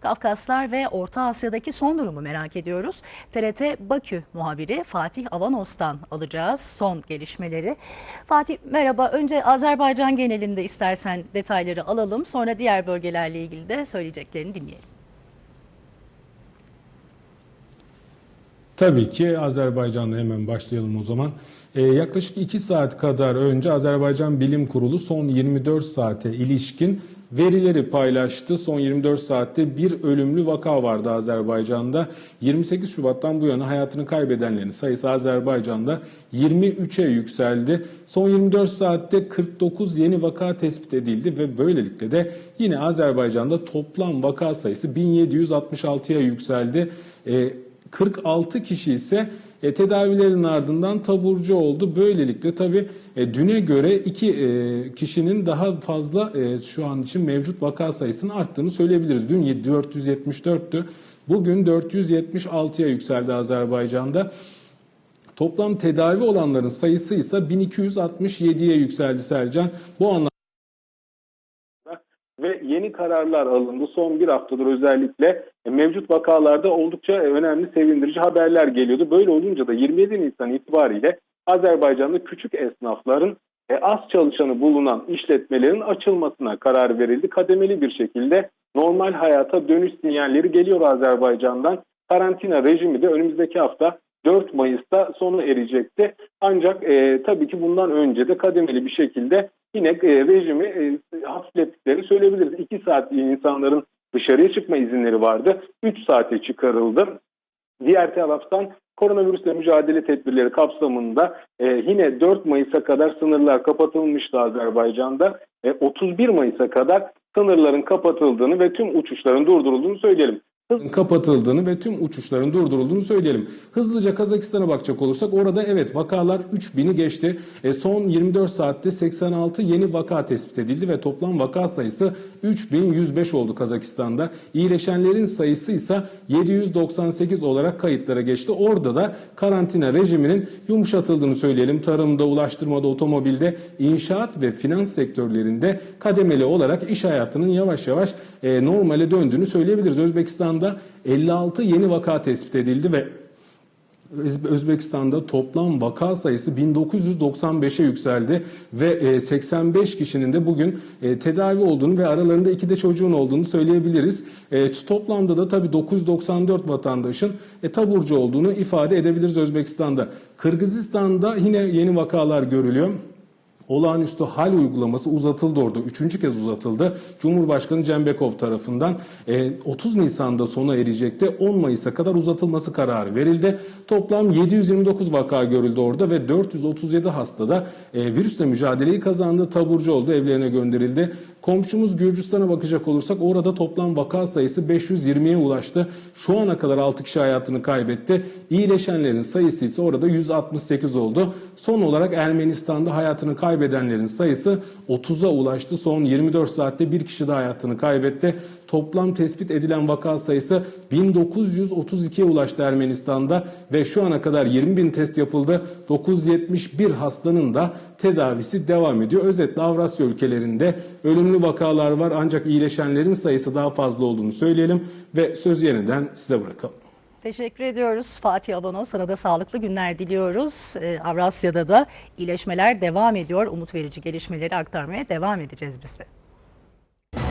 Kafkaslar ve Orta Asya'daki son durumu merak ediyoruz. TRT Bakü muhabiri Fatih Avanos'tan alacağız son gelişmeleri. Fatih merhaba. Önce Azerbaycan genelinde istersen detayları alalım. Sonra diğer bölgelerle ilgili de söyleyeceklerini dinleyelim. Tabii ki Azerbaycan'da hemen başlayalım o zaman. Ee, yaklaşık 2 saat kadar önce Azerbaycan Bilim Kurulu son 24 saate ilişkin verileri paylaştı. Son 24 saatte bir ölümlü vaka vardı Azerbaycan'da. 28 Şubat'tan bu yana hayatını kaybedenlerin sayısı Azerbaycan'da 23'e yükseldi. Son 24 saatte 49 yeni vaka tespit edildi ve böylelikle de yine Azerbaycan'da toplam vaka sayısı 1766'ya yükseldi. Ee, 46 kişi ise e, tedavilerin ardından taburcu oldu. Böylelikle tabii e, düne göre iki e, kişinin daha fazla e, şu an için mevcut vaka sayısının arttığını söyleyebiliriz. Dün 474'tü. Bugün 476'ya yükseldi Azerbaycan'da. Toplam tedavi olanların sayısı ise 1267'ye yükseldi Sercan. Bu anlamda yeni kararlar alındı. Son bir haftadır özellikle e, mevcut vakalarda oldukça e, önemli sevindirici haberler geliyordu. Böyle olunca da 27 Nisan itibariyle Azerbaycan'da küçük esnafların e, az çalışanı bulunan işletmelerin açılmasına karar verildi. Kademeli bir şekilde normal hayata dönüş sinyalleri geliyor Azerbaycan'dan. Karantina rejimi de önümüzdeki hafta 4 Mayıs'ta sona erecekti. Ancak e, tabii ki bundan önce de kademeli bir şekilde yine e, rejimi e, hafiflettiklerini söyleyebiliriz. 2 saat insanların dışarıya çıkma izinleri vardı. 3 saate çıkarıldı. Diğer taraftan koronavirüsle mücadele tedbirleri kapsamında e, yine 4 Mayıs'a kadar sınırlar kapatılmıştı Azerbaycan'da. E, 31 Mayıs'a kadar sınırların kapatıldığını ve tüm uçuşların durdurulduğunu söyleyelim kapatıldığını ve tüm uçuşların durdurulduğunu söyleyelim. Hızlıca Kazakistan'a bakacak olursak orada evet vakalar 3000'i geçti. E, son 24 saatte 86 yeni vaka tespit edildi ve toplam vaka sayısı 3105 oldu Kazakistan'da. İyileşenlerin sayısı ise 798 olarak kayıtlara geçti. Orada da karantina rejiminin yumuşatıldığını söyleyelim. Tarımda, ulaştırmada, otomobilde, inşaat ve finans sektörlerinde kademeli olarak iş hayatının yavaş yavaş e, normale döndüğünü söyleyebiliriz. Özbekistan Özbekistan'da 56 yeni vaka tespit edildi ve Özbekistan'da toplam vaka sayısı 1995'e yükseldi ve 85 kişinin de bugün e, tedavi olduğunu ve aralarında iki de çocuğun olduğunu söyleyebiliriz. E, toplamda da tabii 994 vatandaşın e, taburcu olduğunu ifade edebiliriz Özbekistan'da. Kırgızistan'da yine yeni vakalar görülüyor olağanüstü hal uygulaması uzatıldı orada. Üçüncü kez uzatıldı. Cumhurbaşkanı Cembekov tarafından 30 e, Nisan'da sona erecekti. 10 Mayıs'a kadar uzatılması kararı verildi. Toplam 729 vaka görüldü orada ve 437 hastada e, virüsle mücadeleyi kazandı. Taburcu oldu, evlerine gönderildi. Komşumuz Gürcistan'a bakacak olursak orada toplam vaka sayısı 520'ye ulaştı. Şu ana kadar 6 kişi hayatını kaybetti. İyileşenlerin sayısı ise orada 168 oldu. Son olarak Ermenistan'da hayatını kaybedenlerin sayısı 30'a ulaştı. Son 24 saatte bir kişi de hayatını kaybetti. Toplam tespit edilen vaka sayısı 1932'ye ulaştı Ermenistan'da ve şu ana kadar 20 bin test yapıldı. 971 hastanın da tedavisi devam ediyor. Özetle Avrasya ülkelerinde ölümlü vakalar var ancak iyileşenlerin sayısı daha fazla olduğunu söyleyelim ve söz yeniden size bırakalım. Teşekkür ediyoruz Fatih Abano. Sana da sağlıklı günler diliyoruz. Ee, Avrasya'da da iyileşmeler devam ediyor. Umut verici gelişmeleri aktarmaya devam edeceğiz biz de.